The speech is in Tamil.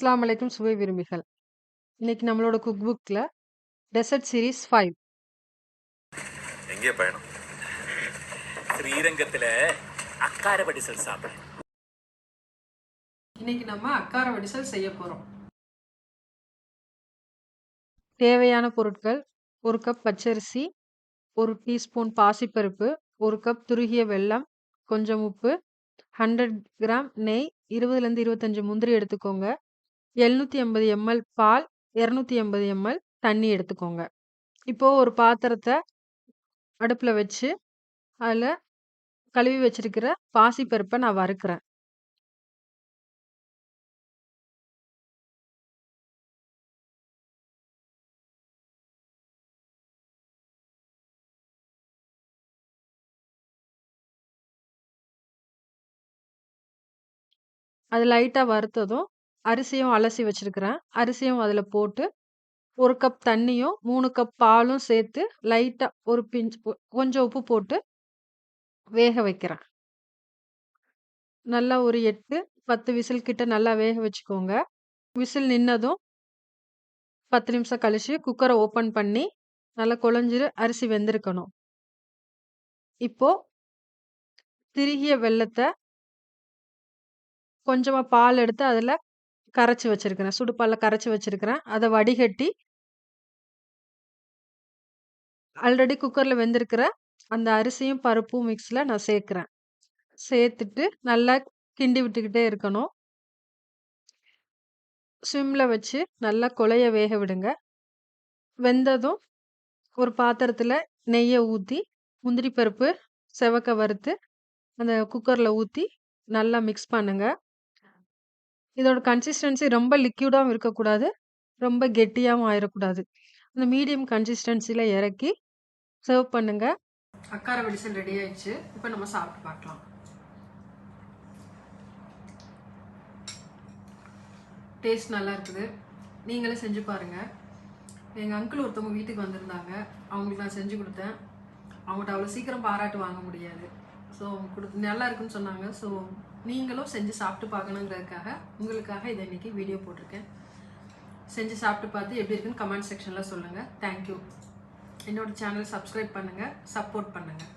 அஸ்ஸலாமு அலைக்கும் சுவை விரும்பிகள். இன்னைக்கு நம்மளோட குக் புக்கில் டெசர்ட் சீரீஸ் ஃபைவ் எங்கே பயணம். ஸ்ரீரங்கத்துல அக்கார வடிசல் சாப்பிடு. இன்னைக்கு நம்ம அக்கார வடிசல் செய்ய போகிறோம் தேவையான பொருட்கள் ஒரு கப் பச்சரிசி ஒரு டீஸ்பூன் பாசிப்பருப்பு ஒரு கப் துருகிய வெல்லம் கொஞ்சம் உப்பு ஹண்ட்ரட் கிராம் நெய் இருபதுலேருந்து இருபத்தஞ்சு முந்திரி எடுத்துக்கோங்க. எழுநூற்றி ஐம்பது எம்எல் பால் இரநூத்தி எண்பது எம்எல் தண்ணி எடுத்துக்கோங்க. இப்போ ஒரு பாத்திரத்தை அடுப்பில் வச்சு அதில் கழுவி வச்சிருக்கிற பாசிப்பருப்பை நான் வறுக்கிறேன். அது லைட்டாக வறுத்ததும் அரிசியும் அலசி வச்சுருக்கிறேன். அரிசியும் அதில் போட்டு ஒரு கப் தண்ணியும் மூணு கப் பாலும் சேர்த்து லைட்டாக ஒரு பிஞ்ச் கொஞ்சம் உப்பு போட்டு வேக வைக்கிறேன். நல்லா ஒரு எட்டு பத்து விசில் கிட்ட நல்லா வேக வச்சுக்கோங்க. விசில் நின்னதும் பத்து நிமிஷம் கழிச்சு குக்கரை ஓப்பன் பண்ணி நல்லா குழஞ்சிரு அரிசி வெந்திருக்கணும். இப்போ திருகிய வெள்ளத்தை கொஞ்சமாக பால் எடுத்து அதில் கரைச்சி வச்சுருக்கிறேன். சுடுப்பாலில் கரைச்சி வச்சுருக்கிறேன். அதை வடிகட்டி ஆல்ரெடி குக்கரில் வெந்திருக்கிற அந்த அரிசியும் பருப்பும் மிக்ஸில் நான் சேர்க்குறேன். சேர்த்துட்டு நல்லா கிண்டி விட்டுக்கிட்டே இருக்கணும். ஸ்விம்மில் வச்சு நல்லா கொலைய வேக விடுங்க. வெந்ததும் ஒரு பாத்திரத்தில் நெய்யை ஊற்றி முந்திரி பருப்பு செவக்க வறுத்து அந்த குக்கரில் ஊற்றி நல்லா மிக்ஸ் பண்ணுங்கள் இதோட கன்சிஸ்டன்சி ரொம்ப லிக்யூடாகவும் இருக்கக்கூடாது. ரொம்ப கெட்டியாகவும் ஆயிடக்கூடாது அந்த மீடியம் கன்சிஸ்டன்சியில் இறக்கி சர்வ் பண்ணுங்க. அக்கார வெடிசல் ரெடி ஆயிடுச்சு. இப்போ நம்ம சாப்பிட்டு பார்க்கலாம். டேஸ்ட் நல்லா இருக்குது. நீங்களே செஞ்சு பாருங்க. எங்கள் அங்கிள் ஒருத்தவங்க வீட்டுக்கு வந்திருந்தாங்க. அவங்களுக்கு நான் செஞ்சு கொடுத்தேன். அவங்கள்ட்ட அவ்வளோ சீக்கிரம் பாராட்டு வாங்க முடியாது. ஸோ அவங்க கொடுத்து நல்லா இருக்குன்னு சொன்னாங்க. ஸோ நீங்களும் செஞ்சு சாப்பிட்டு பார்க்கணுங்கிறதுக்காக உங்களுக்காக இதை இன்றைக்கி வீடியோ போட்டிருக்கேன். செஞ்சு சாப்பிட்டு பார்த்து எப்படி இருக்குன்னு கமெண்ட் செக்ஷனில் சொல்லுங்கள் தேங்க்யூ என்னோட சேனல் சப்ஸ்கிரைப் பண்ணுங்கள் சப்போர்ட் பண்ணுங்கள்